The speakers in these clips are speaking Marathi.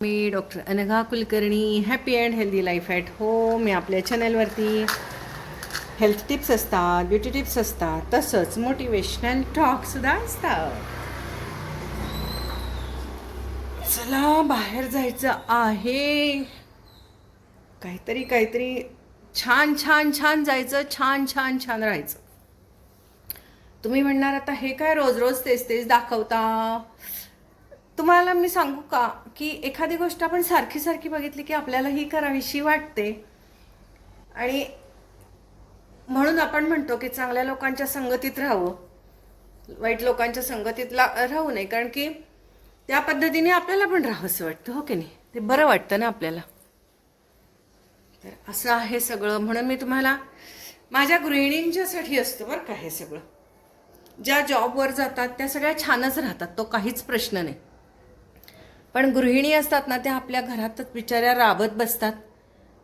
Me doctor Anagha Kulkarni happy and healthy life at home मी आपल्या चॅनलवरती हेल्थ टिप्स असतात ब्युटी टिप्स असतात तसंच मोटिवेशनल टॉकसुद्धा असतात. चला बाहेर जायचं आहे. काहीतरी काहीतरी छान छान छान जायचं छान छान छान राहायचं. तुम्ही म्हणणार आता हे काय रोज रोज तेच तेच दाखवता? तुम्हाला मी सांगू का की एखादी गोष्ट आपण सारखी सारखी बघितली की आपल्याला ही करावीशी वाटते? आणि म्हणून आपण म्हणतो की चांगल्या लोकांच्या संगतीत राहावं. वाईट लोकांच्या संगतीत ला राहू नये. कारण की त्या पद्धतीने आपल्याला पण राहावंसं वाटतं हो की नाही? ते बरं वाटतं ना आपल्याला. तर असं आहे सगळं. म्हणून मी तुम्हाला माझ्या गृहिणींच्यासाठी असतं बरं का हे सगळं. ज्या जॉबवर जातात त्या सगळ्या छानच राहतात. तो काहीच प्रश्न नाही. पण गृहिणी असतात ना त्या आपल्या घरातच बिचाऱ्या राबत बसतात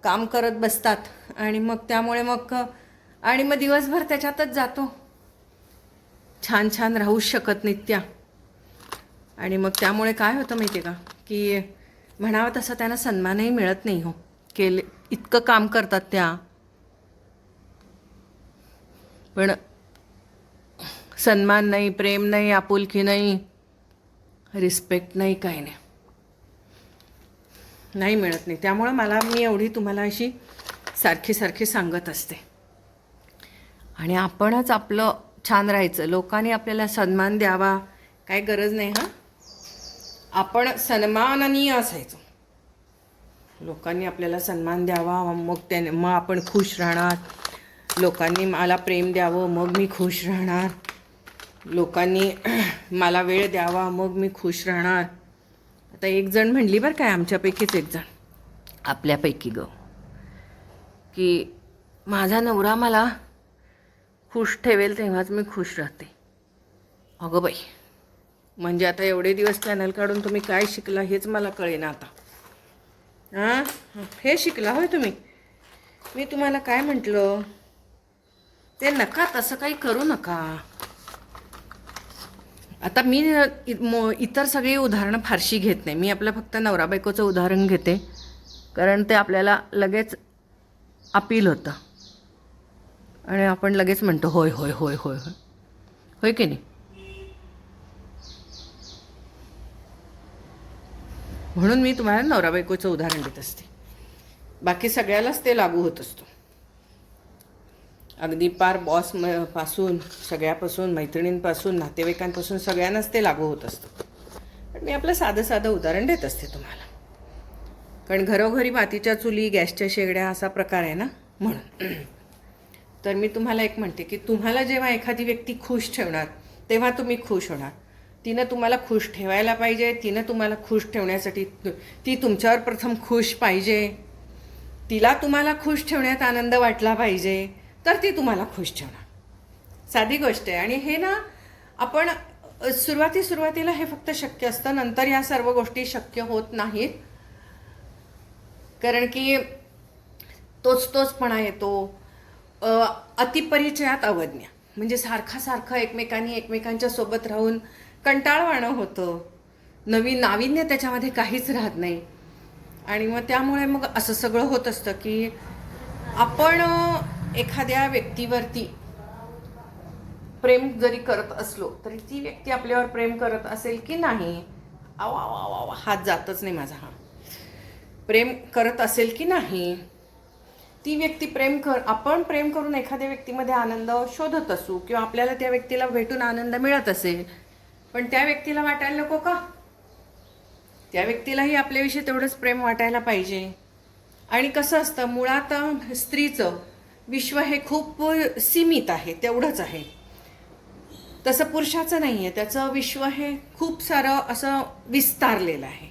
काम करत बसतात. आणि मग त्यामुळे मग आणि मग दिवसभर त्याच्यातच जातो. छान छान राहूच शकत नाहीत त्या. आणि मग त्यामुळे काय होतं माहिती आहे का की म्हणावं तसं त्यांना सन्मानही मिळत नाही हो. केले इतकं काम करतात त्या. पण सन्मान नाही प्रेम नाही आपुलकी नाही रिस्पेक्ट नाही काही नाही. नाही मिळत नाही. त्यामुळं मला मी एवढी तुम्हाला अशी सारखी सारखी सांगत असते. आणि आपणच आपलं छान राहायचं. लोकांनी आपल्याला सन्मान द्यावा काय गरज नाही हां? आपण सन्माननीय असायचो. लोकांनी आपल्याला सन्मान द्यावा मग त्याने मग आपण खुश राहणार. लोकांनी मला प्रेम द्यावं मग मी खुश राहणार. लोकांनी मला वेळ द्यावा मग मी खुश राहणार. आता एक जण म्हणली बरं काय आमच्यापैकीच एक जण. आपल्यापैकी ग. की माझा नवरा मला खुश ठेवेल तेव्हाच मी खुश राहते. अगं बाई. म्हणजे आता एवढे दिवस चॅनल काढून तुम्ही काय शिकला हेच मला कळेना आता. हां? हे शिकला होय तुम्ही. मी तुम्हाला काय म्हटलं? ते नका तसं काही करू नका. आता मी इ- मो- इतर सगळी उदाहरणं फारशी घेत नाही. मी आपलं फक्त नवरा बायकोचं उदाहरण घेते. कारण ते आपल्याला लगेच अपील होतं. आणि आपण लगेच म्हणतो होय होय होय होय होय. होय की नाही? म्हणून मी तुम्हाला नवरा बायकोचं उदाहरण देत असते. बाकी सगळ्यालाच ते लागू होत असतो. अगदी पार बॉस म पासून सगळ्यापासून मैत्रिणींपासून नातेवाईकांपासून सगळ्यांनाच ते लागू होत असतं. पण मी आपलं साधं साधं उदाहरण देत असते तुम्हाला. कारण घरोघरी मातीच्या चुली गॅसच्या शेगड्या असा प्रकार आहे ना म्हणून. तर मी तुम्हाला एक म्हणते की तुम्हाला जेव्हा एखादी व्यक्ती खुश ठेवणार तेव्हा तुम्ही खुश होणार. तिनं तुम्हाला खुश ठेवायला पाहिजे तिनं तुम्हाला खुश ठेवण्यासाठी ती तुमच्यावर प्रथम खुश पाहिजे. तिला तुम्हाला खुश ठेवण्यात आनंद वाटला पाहिजे. तर ती तुम्हाला खुश ठेवणार. साधी गोष्ट आहे. आणि हे ना आपण सुरुवाती सुरुवातीला हे फक्त शक्य असतं. नंतर या सर्व गोष्टी शक्य होत नाहीत. कारण की तोच तोचपणा येतो. अतिपरिचयात अवज्ञा. म्हणजे सारखा सारखं एकमेकांनी एकमेकांच्या सोबत राहून कंटाळवाणं होतं. नवीन नाविन्य त्याच्यामध्ये काहीच राहत नाही. आणि मग त्यामुळे मग असं सगळं होत असतं की आपण एखाद्या व्यक्तीवरती प्रेम जरी करत असलो तरी ती व्यक्ती आपल्यावर प्रेम करत असेल की नाही आवा आवा आवा हात जातच नाही माझा हा. प्रेम करत असेल की नाही ती व्यक्ती प्रेम कर आपण प्रेम करून एखाद्या व्यक्तीमध्ये आनंद शोधत असू किंवा आपल्याला त्या व्यक्तीला भेटून आनंद मिळत असेल पण त्या व्यक्तीला वाटायला नको का? त्या व्यक्तीलाही आपल्याविषयी तेवढंच प्रेम वाटायला पाहिजे. आणि कसं असतं मुळात स्त्रीचं विश्व हे खूप सीमित आहे तेवढंच आहे. तसं पुरुषाचं नाही आहे त्याचं विश्व हे खूप सारं असं विस्तारलेलं आहे.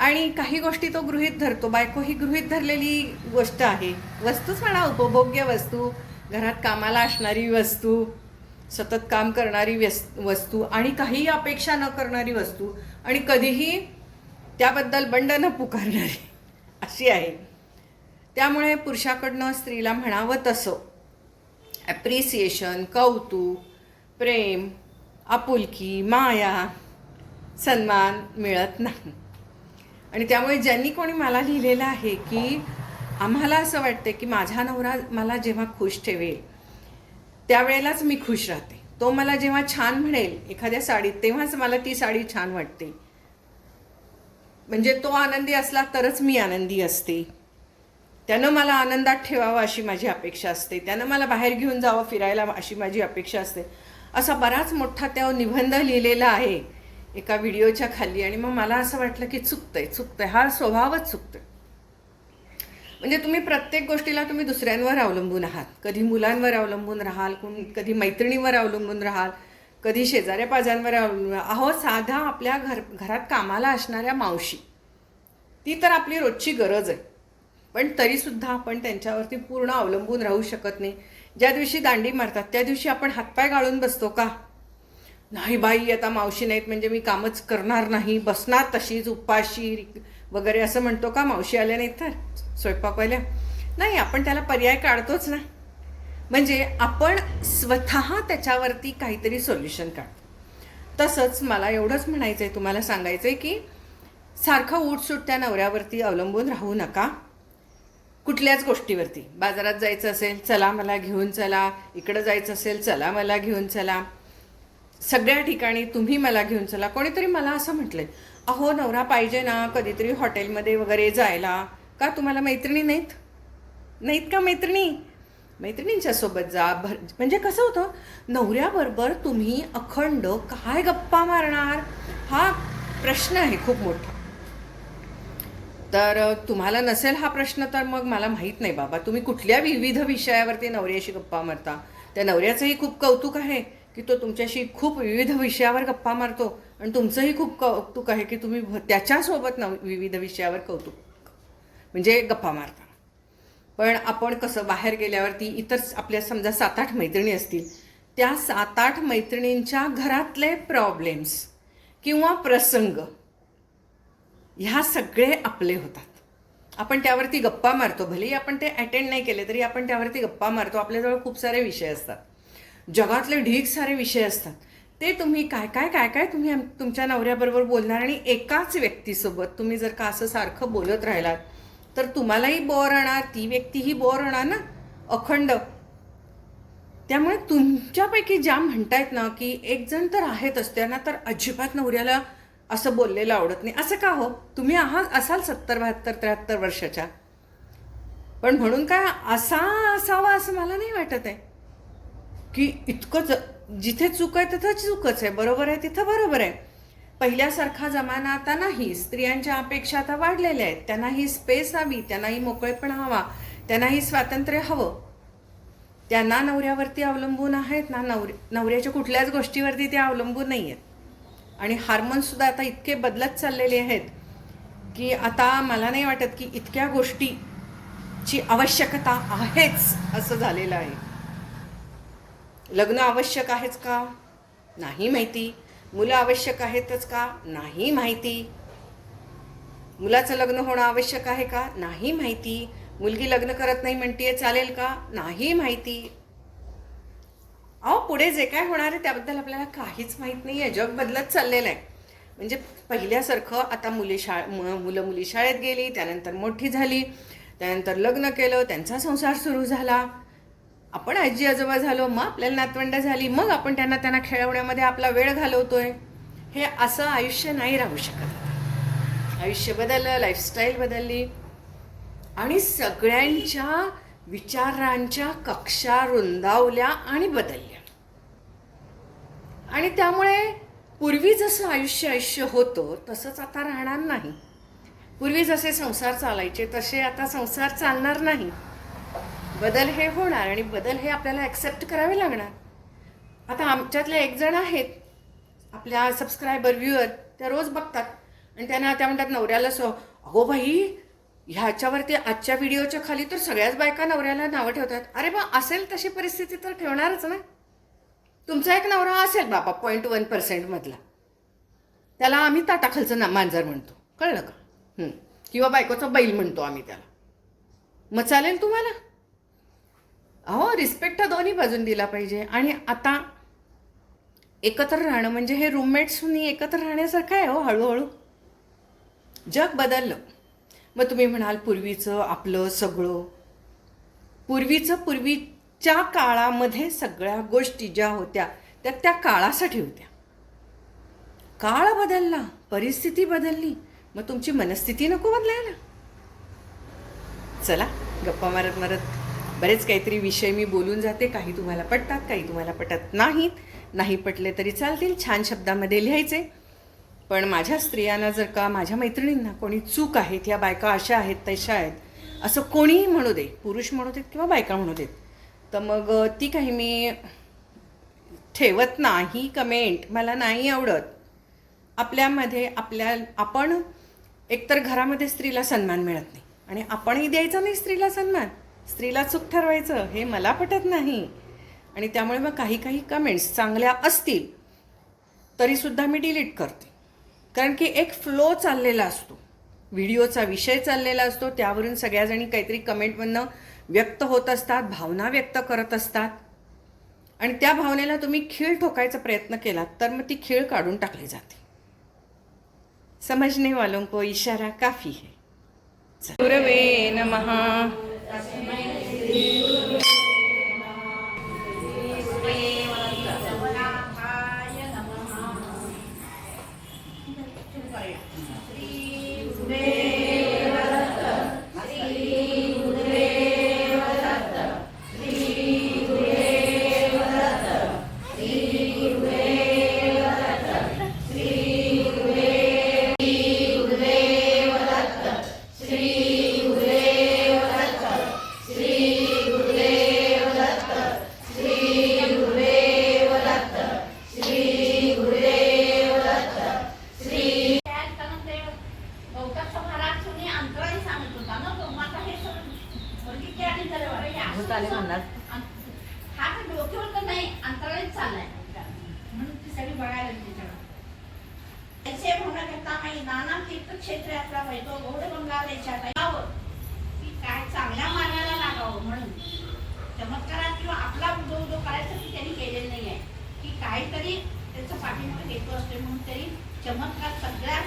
आणि काही गोष्टी तो गृहीत धरतो बायको ही गृहीत धरलेली गोष्ट आहे. वस्तूच म्हणा उपभोग्य वस्तू घरात कामाला असणारी वस्तू सतत काम करणारी व्यस वस्तू आणि काहीही अपेक्षा न करणारी वस्तू आणि कधीही त्याबद्दल बंड न पुकारणारी अशी आहे. त्यामुळे पुरुषाकडनं स्त्रीला म्हणावं तसं. ॲप्रिसिएशन कौतुक प्रेम आपुलकी माया सन्मान मिळत नाही. आणि त्यामुळे ज्यांनी कोणी मला लिहिलेलं आहे की आम्हाला असं वाटतं की माझा नवरा मला जेव्हा खुश ठेवेल त्यावेळेलाच मी खुश राहते. तो मला जेव्हा छान म्हणेल एखाद्या साडीत तेव्हाच मला ती साडी छान वाटते. म्हणजे तो आनंदी असला तरच मी आनंदी असते. त्यानं मला आनंदात ठेवावं अशी माझी अपेक्षा असते. त्यानं मला बाहेर घेऊन जावं फिरायला अशी माझी अपेक्षा असते. असा बराच मोठा त्या निबंध लिहिलेला आहे एका व्हिडिओच्या खाली आणि मग मला असं वाटलं की चुकतंय चुकतंय. हा स्वभावच चुकतोय. म्हणजे तुम्ही प्रत्येक गोष्टीला तुम्ही दुसऱ्यांवर अवलंबून आहात. कधी मुलांवर अवलंबून राहाल कोण कधी मैत्रिणीवर अवलंबून राहाल कधी शेजाऱ्या पाजांवर अवलंबून अहो साधा आपल्या घर घरात कामाला असणाऱ्या मावशी ती तर आपली रोजची गरज आहे. पण तरीसुद्धा आपण त्यांच्यावरती पूर्ण अवलंबून राहू शकत नाही. ज्या दिवशी दांडी मारतात त्या दिवशी आपण हातपाय गाळून बसतो का? नाही बाई आता मावशी नाहीत म्हणजे मी कामच करणार नाही. बसणार तशीच उपाशी वगैरे असं म्हणतो का? मावशी आल्या नाहीत तर? स्वयंपाकवाल्या नाही आपण त्याला पर्याय काढतोच ना. म्हणजे आपण स्वतः त्याच्यावरती काहीतरी सोल्युशन काढतो. तसंच मला एवढंच म्हणायचं आहे तुम्हाला सांगायचं आहे की सारखं उठसूट त्या नवऱ्यावरती अवलंबून राहू नका. कुठल्याच गोष्टीवरती. बाजारात जायचं असेल चला मला घेऊन चला. इकडं जायचं असेल चला मला घेऊन चला. सगळ्या ठिकाणी तुम्ही मला घेऊन चला. कोणीतरी मला असं म्हटलं अहो नवरा पाहिजे ना कधीतरी हॉटेलमध्ये वगैरे जायला. का तुम्हाला मैत्रिणी नाहीत? नाहीत का मैत्रिणी? मैत्रिणींच्या सोबत जा. भर म्हणजे कसं होतं नवऱ्याबरोबर तुम्ही अखंड काय गप्पा मारणार? हा प्रश्न आहे खूप मोठा. तर तुम्हाला नसेल हा प्रश्न तर मग मला माहीत नाही बाबा. तुम्ही कुठल्या विविध विषयावरती नवऱ्याशी गप्पा मारता? त्या नवऱ्याचंही खूप कौतुक आहे की तो तुमच्याशी खूप विविध विषयावर गप्पा मारतो आणि तुमचंही खूप कौतुक आहे की तुम्ही भ- त्याच्यासोबत नव विविध विषयावर कौतुक म्हणजे गप्पा मारता. पण आपण कसं बाहेर गेल्यावरती इतर आपल्या समजा सात आठ मैत्रिणी असतील त्या सात आठ मैत्रिणींच्या घरातले प्रॉब्लेम्स किंवा प्रसंग ह्या सगळे आपले होतात. आपण त्यावरती गप्पा मारतो. भलेही आपण ते अटेंड नाही केले तरी आपण त्यावरती गप्पा मारतो. आपल्याजवळ खूप सारे विषय असतात. जगातले ढीक सारे विषय असतात. ते तुम्ही काय काय काय काय तुम्ही तुमच्या नवऱ्याबरोबर बोलणार आणि एकाच व्यक्तीसोबत तुम्ही जर का असं सारखं बोलत राहिलात तर तुम्हालाही बोर होणार ती व्यक्तीही बोर होणार ना. अखंड. त्यामुळे तुमच्यापैकी ज्या म्हणतायत ना की एक जण तर आहेतच त्यांना तर अजिबात नवऱ्याला असं बोललेलं आवडत नाही. असं का हो? तुम्ही आहात असाल सत्तर बहात्तर त्र्याहत्तर वर्षाच्या. पण म्हणून काय असा असावा असं मला नाही वाटत आहे. की इतकंच जिथे चूक आहे तिथं चूकच आहे. बरोबर आहे तिथं बरोबर आहे. पहिल्यासारखा जमाना आता नाही. स्त्रियांच्या अपेक्षा आता वाढलेल्या आहेत. त्यांनाही स्पेस हवी त्यांनाही मोकळेपणा हवा त्यांनाही स्वातंत्र्य हवं. त्यांना नवऱ्यावरती अवलंबून आहेत ना नवऱ्या नवऱ्याच्या कुठल्याच गोष्टीवरती ते अवलंबून नाही आहेत आणि हार्मोन्ससुद्धा आता इतके बदलत चाललेले आहेत की आता मला नाही वाटत की इतक्या गोष्टीची आवश्यकता आहेच असं झालेलं आहे. लग्न आवश्यक आहेच का? नाही माहिती. मुलं आवश्यक आहेतच का? नाही माहिती. मुलाचं लग्न होणं आवश्यक आहे का? नाही माहिती. मुलगी लग्न करत नाही म्हणते चालेल का? नाही माहिती. अहो पुढे जे काय होणार आहे त्याबद्दल आपल्याला काहीच माहीत नाही आहे जग बदलत चाललेलं आहे. म्हणजे पहिल्यासारखं आता मुली शाळ मु- मुलं मुली शाळेत गेली त्यानंतर मोठी झाली त्यानंतर लग्न केलं त्यांचा संसार सुरू झाला. आपण आजी आजोबा झालो मग आपल्याला नातवंड झाली मग आपण त्यांना त्यांना खेळवण्यामध्ये आपला वेळ घालवतोय. हे असं आयुष्य नाही राहू शकत. आयुष्य बदललं लाईफस्टाईल बदलली. आणि सगळ्यांच्या विचारांच्या कक्षा रुंदावल्या आणि बदलल्या. आणि त्यामुळे पूर्वी जसं आयुष्य आयुष्य होतं तसंच आता राहणार नाही. पूर्वी जसे संसार चालायचे तसे आता संसार चालणार नाही. बदल हे होणार आणि बदल हे आपल्याला ॲक्सेप्ट करावे लागणार. आता आमच्यातले एक जण आहेत आपल्या सबस्क्रायबर व्ह्युअर त्या रोज बघतात. आणि त्यांना त्या म्हणतात नवऱ्याला सो अगो बाई ह्याच्यावरती आजच्या व्हिडिओच्या खाली तर सगळ्याच बायका नवऱ्याला नावं ठेवतात. अरे बा असेल तशी परिस्थिती तर ठेवणारच ना. तुमचा एक नवरा असेल बाबा पॉईंट वन पर्सेंटमधला त्याला आम्ही ताटाखालचं ना मांजर म्हणतो. कळलं का? किंवा बायकोचा बैल म्हणतो आम्ही त्याला. मग चालेल तुम्हाला? अहो रिस्पेक्ट दोन्ही बाजून दिला पाहिजे. आणि आता एकत्र राहणं म्हणजे हे रूममेट्सनी एकत्र राहण्यासारखं आहे हो हळूहळू. जग बदललं. मग तुम्ही म्हणाल पूर्वीचं आपलं सगळं. पूर्वीचं पूर्वीच्या काळामध्ये सगळ्या गोष्टी ज्या होत्या त्या त्या काळासाठी होत्या. काळ बदलला परिस्थिती बदलली मग तुमची मनस्थिती नको बदलायला. चला गप्पा मारत मारत बरेच काहीतरी विषय मी बोलून जाते. काही तुम्हाला पटतात काही तुम्हाला पटत नाहीत. नाही पटले तरी चालतील. छान शब्दामध्ये लिहायचे. पण माझ्या स्त्रियांना जर का माझ्या मैत्रिणींना कोणी चूक आहेत या बायका अशा आहेत तशा आहेत असं कोणीही म्हणू दे पुरुष म्हणू देत किंवा बायका म्हणू देत तर मग ती काही मी ठेवत नाही कमेंट मला नाही आवडत. आपल्यामध्ये आपल्या आपण एकतर घरामध्ये स्त्रीला सन्मान मिळत नाही आणि आपणही द्यायचा नाही स्त्रीला सन्मान. स्त्रीला चूक ठरवायचं हे मला पटत नाही. आणि त्यामुळे मग काही काही कमेंट्स चांगल्या असतील तरीसुद्धा मी डिलीट करते. कारण की एक फ्लो चाललेला असतो. व्हिडिओचा विषय चाललेला असतो. त्यावरून सगळ्याजणी काहीतरी कमेंटमधनं व्यक्त होत असतात भावना व्यक्त करत असतात. आणि त्या भावनेला तुम्ही खीळ ठोकायचा प्रयत्न केलात तर मग ती खीळ काढून टाकली जाते. समजने वालों को इशारा काफी है. गुरवे नमः. म्हणून तरी चमत्कार सगळ्या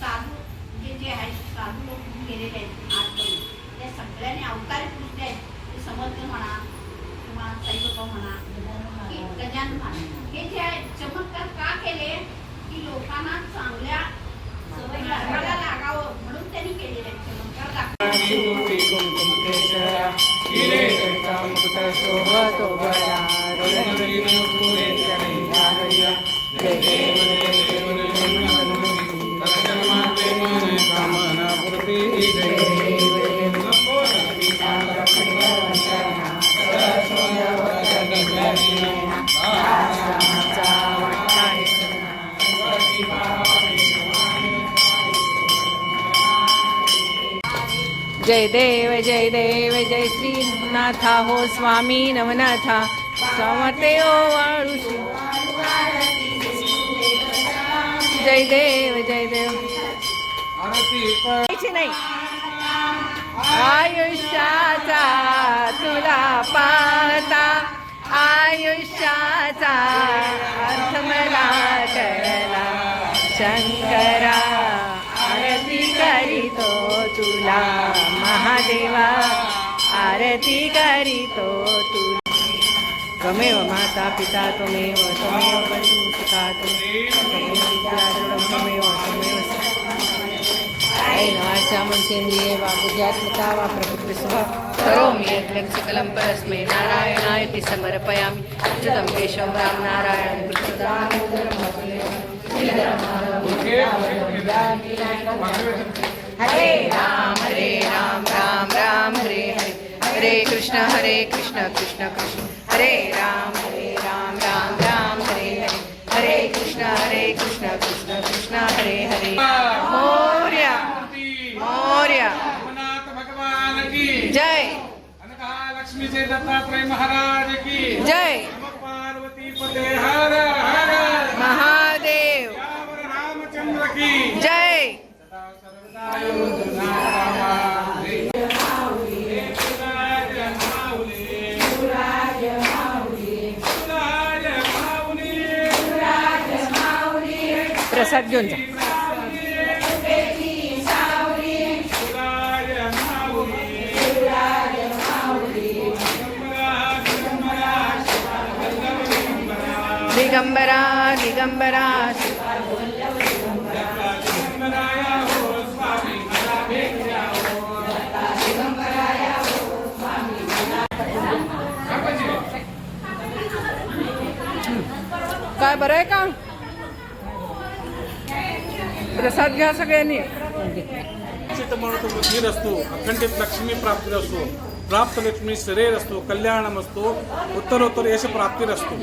साधू जे जे आहेत साधू लोक गेलेले आहेत आजपर्यंत त्या सगळ्यांनी अवतारी पुरुष आहेत. ते समर्थ म्हणा किंवा साईबाबा म्हणा गजान म्हणा. हे जे आहे चमत्कार का केले? की लोकांना चांगल्या नाथा हो स्वामी नवनाथा स्वामते ओ वाळूशी जय देव जय देव। नाही। आयुष्याचा तुला पाहता। आयुष्याचा अर्थ मला कळला। शंकरा आरती करीतो तुला महादेवा। आरती करीतो तू त्वमेव माता पिता त्वमेव त्वमेव बंधू सुखा त्वमेव विद्या दृढं त्वमेव त्वमेव ऐनवाचा मनसेंद्रिये वा बुद्ध्यात्मता वा प्रकृतिस्वभाव करोमि यद्यत् सकलं परस्मै नारायणायति समर्पयामि. अच्युतं केशवं राम नारायणं कृष्णदामोदरं हरे राम हरे राम राम राम हरे हरे। हरे कृष्ण हरे कृष्ण कृष्ण कृष्ण। हरे राम हरे राम राम राम हरे हरे। हरे कृष्ण हरे कृष्ण कृष्ण कृष्ण हरे हरे। मोर्या मोर्या। भगवान की। जय। लक्ष्मी महाराज की। जय। पार्वती पते हर प्रसाद जा दिगंबरा. दिगंबरा बर का? प्रसाद घ्या सगळ्यांनी चित्तमनोरथ वृद्धिर असतो अखंडित लक्ष्मी प्राप्ती असतो प्राप्त लक्ष्मी शरीर असतो कल्याणम असतो उत्तरोत्तर यश प्राप्ती असतो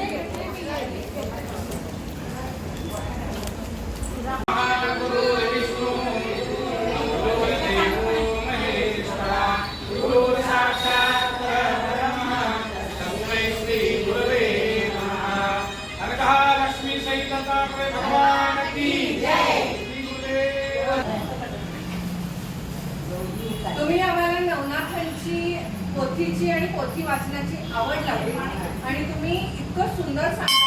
पोथीची आणि पोथी वाचण्याची आवड लागली आणि तुम्ही इतकं सुंदर सांगा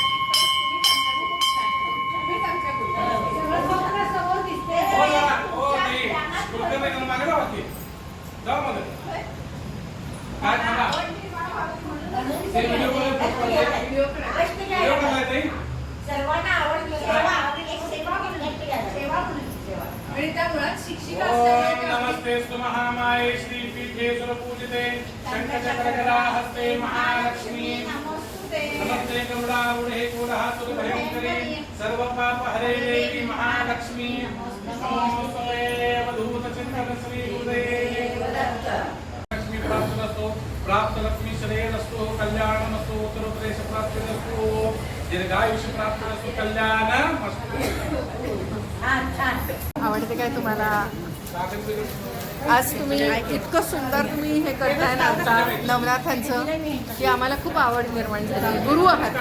आणि त्यामुळे शिक्षिका नमस्ते महामाय श्री श्रीपीठे सुरपूजिते हस्ते महालक्ष्मी। नमस्ते गौडावुडे गौडहातुर्भयङ्करी सर्वपापहरे देवी महालक्ष्मी। नमोस्तुते अवधूतचिन्तन श्री गुरुदेव लक्ष्मी प्राप्त असतो प्राप्त लक्ष्मी शरीर असतो कल्याण असतो उत्तरोत्तरेश प्राप्ती असतो दीर्घायुष्य प्राप्त असतो कल्याण असतो छान छान. आवडते काय तुम्हाला? आज तुम्ही इतकं सुंदर तुम्ही हे करताय ना आता नवनाथांचं की आम्हाला खूप आवड निर्माण झाली. गुरु आहात